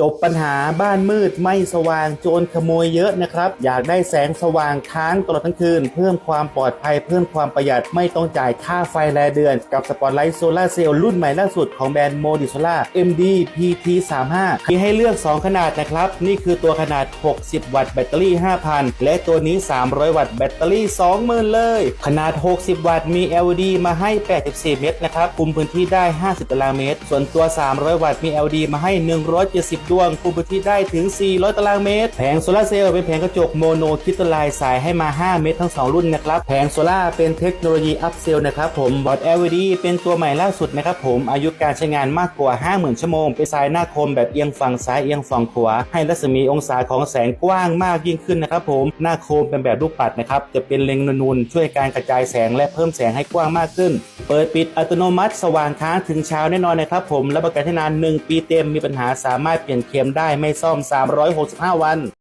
จบปัญหาบ้านมืดไม่สว่างโจรขโมยเยอะนะครับ อยากได้แสงสว่างค้างตลอดทั้งคืน เพิ่มความปลอดภัย เพิ่มความประหยัดไม่ต้องจ่ายค่าไฟรายเดือน กับสปอตไลท์โซลาร์เซลล์รุ่นใหม่ล่าสุดของแบรนด์โมดิโซล่า MD PT 3 5มีให้เลือก 2 ขนาดนะครับ นี่คือตัวขนาด 60 วัตต์แบตเตอรี่ 5,000 และตัวนี้ 300 วัตต์แบตเตอรี่ 20,000 เลย ขนาด 60 วัตต์มี LED มาให้ 84 เมตรนะครับคุมพื้นที่ได้ 50 ตารางเมตร ส่วนตัว 300 วัตต์มี LED มาให้ 170ดวงคุมพื้นที่ได้ถึง 400 ตารางเมตร แผงโซลาร์เซลล์เป็นแผงกระจกโมโนคิตลไลน์สายให้มา 5 เมตรทั้ง 2 รุ่นนะครับ แผงโซลาเป็นเทคโนโลยีอัพเซลนะครับผมบอร์ด LED เป็นตัวใหม่ล่าสุดนะครับผมอายุการใช้งานมากกว่า 50,000 ชั่วโมง เป็นสายหน้าคมแบบเอียงฝั่งซ้ายเอียงฝั่งขวาให้รัศมีองศาของแสงกว้างมากยิ่งขึ้นนะครับผมหน้าโคมเป็นแบบลูกปัดนะครับจะเป็นเลงนูนๆช่วยการกระจายแสงและเพิ่มแสงให้กว้างมากขึ้น เปิดปิดอัตโนมัติ สว่างค้างถึงเช้าแน่นอนนะครับผมรับประกันให้นาน 1 ปีเต็มมีปัญหาสามารถเปลี่ยนเค็มได้ไม่ซ่อม 365 วัน